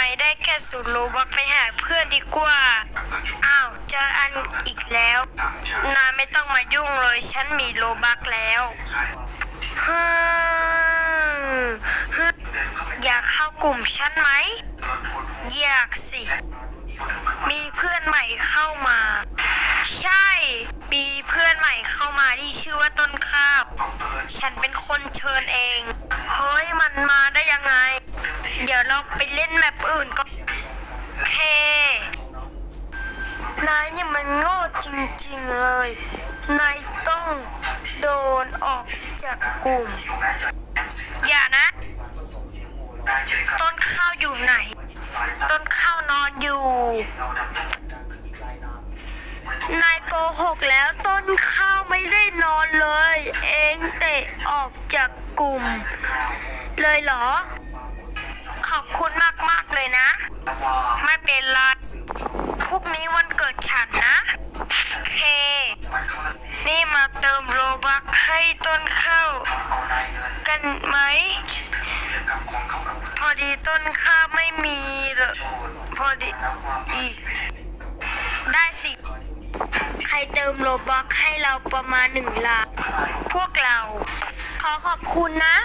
ไม่ได้แค่สูตรโลบักไปหาเพื่อนดีกว่า อ้าวเจออันอีกแล้ว นายไม่ต้องมายุ่งเลย ฉันมีโลบักแล้วฮึฮึอยากเข้ากลุ่มฉันไหม อยากสิ มีเพื่อนใหม่เข้ามา ใช่ มีเพื่อนใหม่เข้ามาที่ชื่อว่าต้นคาบ ฉันเป็นคนเชิญเอง เฮ้ยมันมาได้ยังไง เดี๋ยวเราไปเล่นแมปอื่นก็โอเคนายเนี่ยมันโง่จริงๆเลย นายต้องโดนออกจากกลุ่ม อย่านะ ต้นข้าวอยู่ไหน ต้นข้าวนอนอยู่ นายโกหกแล้วต้นข้าวไม่ได้นอนเลย เองเตะออกจากกลุ่ม เลยเหรอ ให้ต้นข้าวกันไหม พอดีต้นข้าวไม่มีเลยพอดีอีได้สิ ใครเติมโลบักให้เราประมาณหนึ่งล้านพวกเรา ขอขอบคุณนะ